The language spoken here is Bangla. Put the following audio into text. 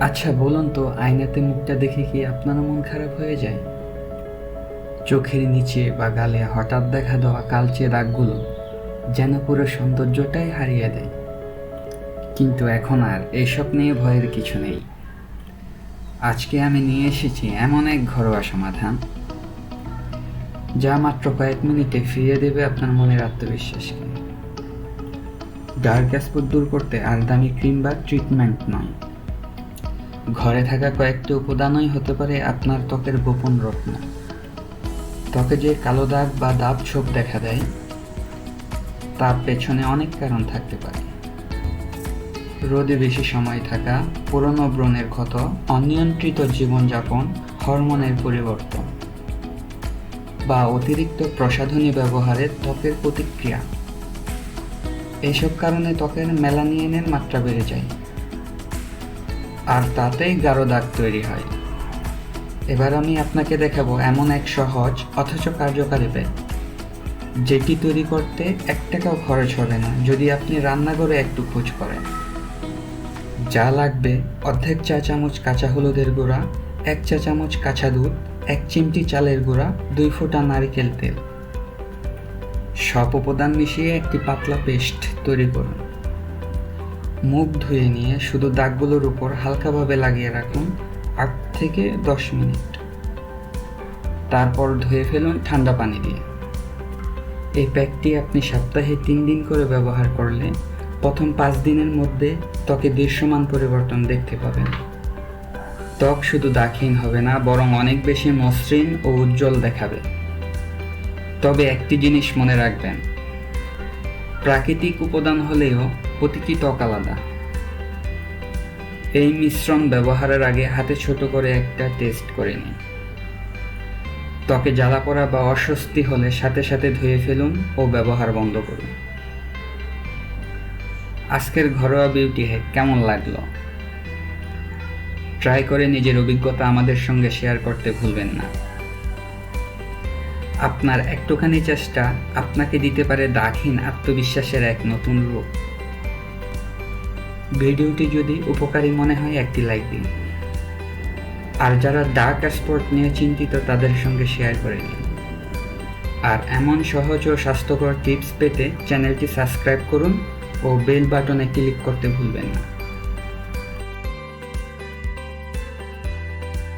আচ্ছা বলুন তো, আয়নাতে মুখটা দেখে কি আপনারও মন খারাপ হয়ে যায়? চোখের নিচে বা গালে হঠাৎ দেখা দেওয়া কালচে দাগগুলো যেন পুরো সৌন্দর্যটাই হারিয়ে দেয়। কিন্তু এখন আর এসব নিয়ে ভয়ের কিছু নেই। আজকে আমি নিয়ে এসেছি এমন এক ঘরোয়া সমাধান, যা মাত্র কয়েক মিনিটে ফিরিয়ে দেবে আপনার মনের আত্মবিশ্বাসকে। ডার্ক স্পট দূর করতে আর দামি ক্রিম বা ট্রিটমেন্ট নয়। ঘরে থাকা কয়েকটি উপাদানই হতে পারে আপনার ত্বকের গোপন রত্ন। ত্বকে যে কালো দাগ বা দাগ ছোপ দেখা দেয়, তার পেছনে অনেক কারণ থাকতে পারে। রোদে বেশি সময় থাকা, পুরনো ব্রণের ক্ষত, অনিয়ন্ত্রিত জীবনযাপন, হরমোনের পরিবর্তন বা অতিরিক্ত প্রসাধনী ব্যবহারের ত্বকের প্রতিক্রিয়া। এসব কারণে ত্বকের মেলানিয়ানের মাত্রা বেড়ে যায়। আর তাতেই গাঢ় দাগ তৈরি হয়। এবার আমি আপনাকে দেখাবো এমন এক সহজ, অথচ কার্যকারী প্যাক যেটি তৈরি করতে এক টাকাও খরচ হবে না, যদি আপনি রান্নাঘরে একটু খোঁজ করেন। যা লাগবে, অর্ধেক চা চামচ কাঁচা হলুদের গুঁড়া, এক চা চামচ কাঁচা দুধ, এক চিমটি চালের গুঁড়া, দুই ফোঁটা নারিকেল তেল। সব উপাদান মিশিয়ে একটি পাতলা পেস্ট তৈরি করুন। মুখ ধুয়ে নিয়ে শুধু দাগগুলোর উপর হালকাভাবে লাগিয়ে রাখুন আট থেকে দশ মিনিট। তারপর ধুয়ে ফেলুন ঠান্ডা পানি দিয়ে। এই প্যাকটি আপনি সপ্তাহে তিন দিন করে ব্যবহার করলে প্রথম পাঁচ দিনের মধ্যে ত্বকে দৃশ্যমান পরিবর্তন দেখতে পাবেন। ত্বক শুধু দাক্ষিণ হবে না, বরং অনেক বেশি মসৃণ ও উজ্জ্বল দেখাবে। তবে একটি জিনিস মনে রাখবেন, প্রাকৃতিক উপাদান হলেও প্রতিটি ত্বক আলাদা। এই মিশ্রণ ব্যবহারের আগে হাতে ছোট করে একটা টেস্ট করে নিন। ত্বকে জ্বালা পড়া বা অস্বস্তি হলে সাথে সাথে ধুয়ে ফেলুন ও ব্যবহার বন্ধ করুন। আজকের ঘরোয়া বিউটি হ্যাক কেমন লাগল? ট্রাই করে নিজের অভিজ্ঞতা আমাদের সঙ্গে শেয়ার করতে ভুলবেন না। আপনার একটুখানি চেষ্টা আপনাকে দিতে পারে দাখিন আত্মবিশ্বাসের এক নতুন রূপ। ভিডিওটি যদি উপকারী মনে হয়, একটি লাইক দিন। আর যারা ডার্ক স্পট নিয়ে চিন্তিত, তাদের সঙ্গে শেয়ার করে দিন আর এমন সহজ ও স্বাস্থ্যকর টিপস পেতে চ্যানেলটি সাবস্ক্রাইব করুন ও বেল বাটনে ক্লিক করতে ভুলবেন না।